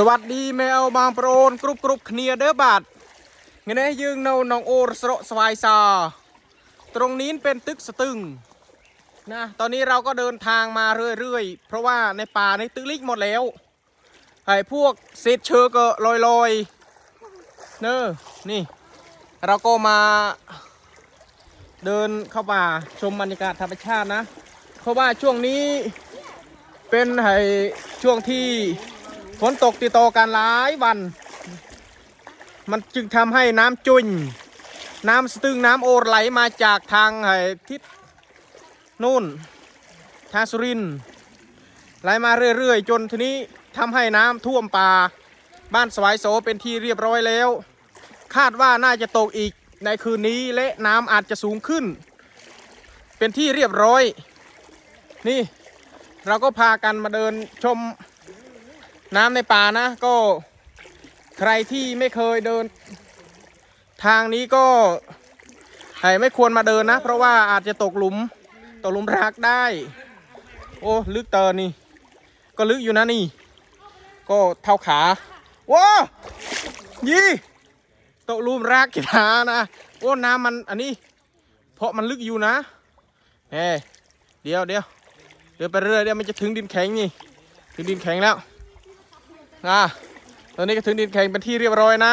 สวัสดีแมวบางโปรนกรุบกรุบเคลียเด้อบาทเงี้ยยืงเนาหนองโอรสระสวายซาตรงนี้เป็นตึกสตึงนะตอนนี้เราก็เดินทางมาเรื่อยๆ เพราะว่าในป่าในตึกลิกหมดแล้วไอ้พวกเศษเชือก็ลอยๆเนอนี่ เราก็มาเดินเข้าป่าชมบรรยากาศธรรมชาตินะ เพราะว่าช่วงนี้เป็นไอ้ช่วงที่ ฝนตกติดต่อกันหลายวัน มันจึงทำให้น้ำจุนน้ำสตึงน้ำโอไหลมาจากทางไอ้ทิศนู่นทางสุรินไหลมาเรื่อยๆ จนทีนี้ทำให้น้ำท่วมป่า บ้านสวายโสเป็นที่เรียบร้อยแล้ว คาดว่าน่าจะตกอีกในคืนนี้และน้ำอาจจะสูงขึ้น เป็นที่เรียบร้อย นี่เราก็พากันมาเดินชม น้ำในป่านะก็ใครที่ไม่เคยเดิน ทางนี้ก็ให้ไม่ควรมาเดินนะ เพราะว่าอาจจะตกหลุม ตกหลุมรักได้ โอ้ลึกเตอนี่ ก็ลึกอยู่นะนี่ ก็เท่าขาว้ายี่ตกหลุมรักกีฬานะโอ้น้ำมันอันนี้ เพราะมันลึกอยู่นะเฮ้เดี๋ยวเดี๋ยวเดินไปเรื่อยเดี๋ยวมันจะถึงดินแข็งนี่ถึงดินแข็งแล้ว อะตอนนี้ก็ถึงดินแข็งเป็นที่เรียบร้อยนะ